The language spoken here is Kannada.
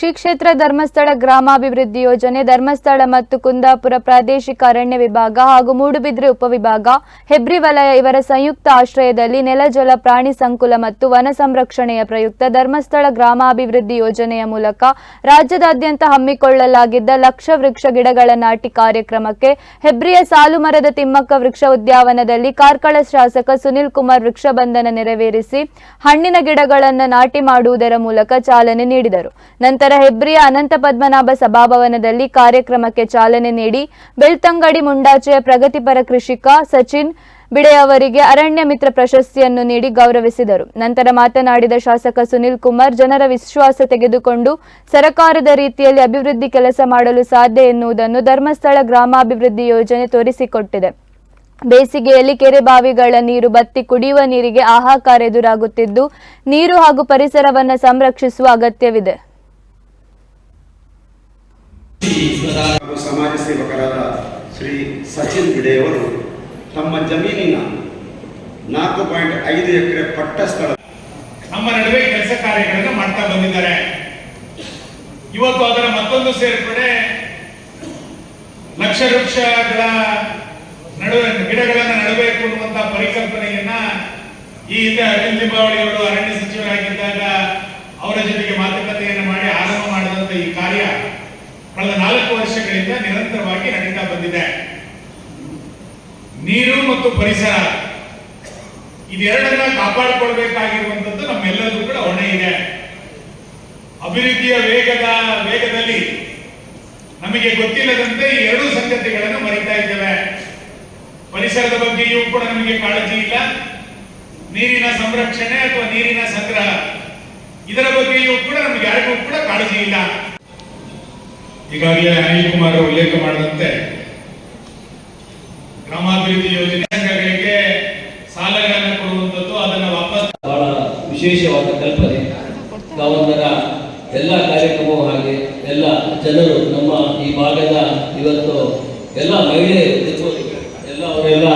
ಶ್ರೀ ಕ್ಷೇತ್ರ ಧರ್ಮಸ್ಥಳ ಗ್ರಾಮಾಭಿವೃದ್ಧಿ ಯೋಜನೆ, ಧರ್ಮಸ್ಥಳ ಮತ್ತು ಕುಂದಾಪುರ ಪ್ರಾದೇಶಿಕ ಅರಣ್ಯ ವಿಭಾಗ ಹಾಗೂ ಮೂಡುಬಿದ್ರೆ ಉಪವಿಭಾಗ, ಹೆಬ್ರಿ ವಲಯ ಇವರ ಸಂಯುಕ್ತ ಆಶ್ರಯದಲ್ಲಿ ನೆಲಜಲ ಪ್ರಾಣಿ ಸಂಕುಲ ಮತ್ತು ವನ ಸಂರಕ್ಷಣೆಯ ಪ್ರಯುಕ್ತ ಧರ್ಮಸ್ಥಳ ಗ್ರಾಮಾಭಿವೃದ್ಧಿ ಯೋಜನೆಯ ಮೂಲಕ ರಾಜ್ಯದಾದ್ಯಂತ ಹಮ್ಮಿಕೊಳ್ಳಲಾಗಿದ್ದ ಲಕ್ಷ ವೃಕ್ಷ ಗಿಡಗಳ ನಾಟಿ ಕಾರ್ಯಕ್ರಮಕ್ಕೆ ಹೆಬ್ರಿಯ ಸಾಲು ಮರದ ತಿಮ್ಮಕ್ಕ ವೃಕ್ಷ ಉದ್ಯಾವನದಲ್ಲಿ ಕಾರ್ಕಳ ಶಾಸಕ ಸುನಿಲ್ ಕುಮಾರ್ ವೃಕ್ಷ ಬಂಧನ ನೆರವೇರಿಸಿ ಹಣ್ಣಿನ ಗಿಡಗಳನ್ನು ನಾಟಿ ಮಾಡುವುದರ ಮೂಲಕ ಚಾಲನೆ ನೀಡಿದರು. ನಂತರ ಹೆಬ್ರಿಯ ಅನಂತ ಪದ್ಮನಾಭ ಸಭಾಭವನದಲ್ಲಿ ಕಾರ್ಯಕ್ರಮಕ್ಕೆ ಚಾಲನೆ ನೀಡಿ ಬೆಳ್ತಂಗಡಿ ಮುಂಡಾಚೆಯ ಪ್ರಗತಿಪರ ಕೃಷಿಕ ಸಚಿನ್ ಬಿಡೆಯವರಿಗೆ ಅರಣ್ಯ ಮಿತ್ರ ಪ್ರಶಸ್ತಿಯನ್ನು ನೀಡಿ ಗೌರವಿಸಿದರು. ನಂತರ ಮಾತನಾಡಿದ ಶಾಸಕ ಸುನಿಲ್ ಕುಮಾರ್, ಜನರ ವಿಶ್ವಾಸ ತೆಗೆದುಕೊಂಡು ಸರಕಾರದ ರೀತಿಯಲ್ಲಿ ಅಭಿವೃದ್ಧಿ ಕೆಲಸ ಮಾಡಲು ಸಾಧ್ಯ ಎನ್ನುವುದನ್ನು ಧರ್ಮಸ್ಥಳ ಗ್ರಾಮಾಭಿವೃದ್ಧಿ ಯೋಜನೆ ತೋರಿಸಿಕೊಟ್ಟಿದೆ. ಬೇಸಿಗೆಯಲ್ಲಿ ಕೆರೆ ಬಾವಿಗಳ ನೀರು ಬತ್ತಿ ಕುಡಿಯುವ ನೀರಿಗೆ ಆಹಾಕಾರ ಎದುರಾಗುತ್ತಿದ್ದು, ನೀರು ಹಾಗೂ ಪರಿಸರವನ್ನು ಸಂರಕ್ಷಿಸುವ ಅಗತ್ಯವಿದೆ. ಸಮಾಜ ಸೇವಕರಾದ ಶ್ರೀ ಸಚಿನ್ ಬಿಡೆಯವರು ತಮ್ಮ ಜಮೀನಿನ ನಾಲ್ಕು ಪಾಯಿಂಟ್ ಐದು ಎಕರೆ ಪಟ್ಟ ಸ್ಥಳ ನಮ್ಮ ನಡುವೆ ಕೆಲಸ ಕಾರ್ಯಗಳನ್ನು ಮಾಡ್ತಾ ಬಂದಿದ್ದಾರೆ. ಇವತ್ತು ಅದರ ಮತ್ತೊಂದು ಸೇರ್ಪಡೆ ಲಕ್ಷ ವೃಕ್ಷಗಳ ನಡುವೆ ಗಿಡಗಳನ್ನು ನಡಬೇಕು ಅನ್ನುವಂತ ಪರಿಕಲ್ಪನೆಯನ್ನ ಈ ಹಿಂದೆ ಅರವಿಂದ್ ಲಿಂಬಾವಳಿ ಅವರು ಅರಣ್ಯ ಸಚಿವರಾಗಿದ್ದಾಗ ಅವರ ಜೊತೆಗೆ ಮಾತುಕತೆಯನ್ನು ನಿರಂತರವಾಗಿ ನಡೀತಾ ಬಂದಿದೆ. ನೀರು ಮತ್ತು ಪರಿಸರ, ಇದೆರಡನ್ನ ಕಾಪಾಡಿಕೊಳ್ಬೇಕಾಗಿರುವಂತದ್ದು ನಮ್ಮೆಲ್ಲರಿಗೂ ಕೂಡ ಹೊಣೆ ಇದೆ. ಅಭಿವೃದ್ಧಿಯ ವೇಗದ, ವೇಗದಲ್ಲಿ ನಮಗೆ ಗೊತ್ತಿಲ್ಲದಂತೆ ಈ ಎರಡು ಸಂಗತಿಗಳನ್ನು ಮರಿತಾ ಇದ್ದೇವೆ. ಪರಿಸರದ ಬಗ್ಗೆಯೂ ಕೂಡ ನಮಗೆ ಕಾಳಜಿ ಇಲ್ಲ. ನೀರಿನ ಸಂರಕ್ಷಣೆ ಅಥವಾ ನೀರಿನ ಸಂಗ್ರಹ, ಇದರ ಬಗ್ಗೆಯೂ ಕೂಡ ನಮಗೆ ಯಾರಿಗೂ ಕೂಡ ಕಾಳಜಿ ಇಲ್ಲ. ಈಗಾಗಲೇ ಅನಿಲ್ ಕುಮಾರ್ ಉಲ್ಲೇಖ ಮಾಡಿದಂತೆ ಗ್ರಾಮಾಭಿವೃದ್ಧಿ ಯೋಜನೆ ಸಂಘಗಳಿಗೆ ಸಾಲಗಳನ್ನು ಕೊಡುವಂಥದ್ದು ಅದನ್ನು ವಾಪಸ್ ಬಹಳ ವಿಶೇಷವಾದ ಕಲ್ಪನೆ. ಗಾವಂದರ ಎಲ್ಲ ಕಾರ್ಯಕ್ರಮವೂ ಹಾಗೆ ಎಲ್ಲ ಜನರು ನಮ್ಮ ಈ ಭಾಗದ ಇವತ್ತು ಎಲ್ಲ ಮಹಿಳೆಯರು, ಎಲ್ಲ ಅವರೆಲ್ಲ